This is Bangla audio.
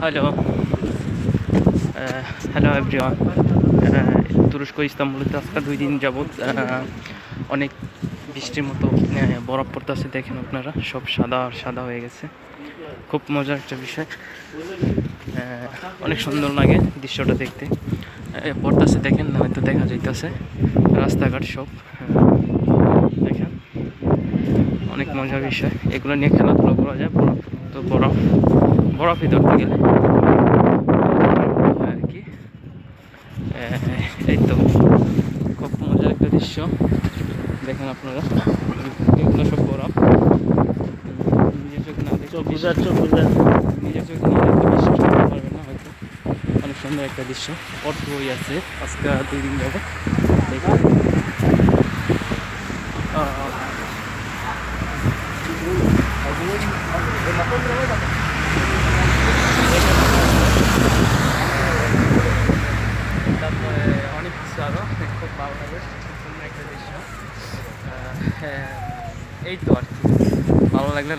হ্যালো হ্যালো এভরিওয়ান তুরস্ক ইস্তাম্বুলতে আজকে দুই দিন যাবৎ আহ, অনেক বৃষ্টির মতো আহ, বরফ পড়তেছে দেখেন আপনারা। সব সাদা আর সাদা হয়ে গেছে। খুব মজার একটা বিষয়। আহ, অনেক সুন্দর লাগে দৃশ্যটা দেখতে। পড়তেছে দেখেন হয়তো দেখা যাইতেছে। রাস্তাঘাট সব দেখেন। অনেক মজার বিষয়। এগুলো নিয়ে খেলাধুলা করা যায় বরফ তো বরফ। বরফে ধরতে গেলে আর কি এই তো খুব মজার একটা দৃশ্য। দেখেন আপনারা এগুলো সব বরফ নিজের চোখে না চোখ নিজের চোখে না দেখলে বিশ্বাস করতে পারবেন না হয়তো। অনেক সুন্দর একটা দৃশ্য। অর্থ বই আছে আজকে দুই দিন যাব তারপরে অনেক কিছু আরও খুব ভালো লাগে এই তো আর কি। ভালো লাগলে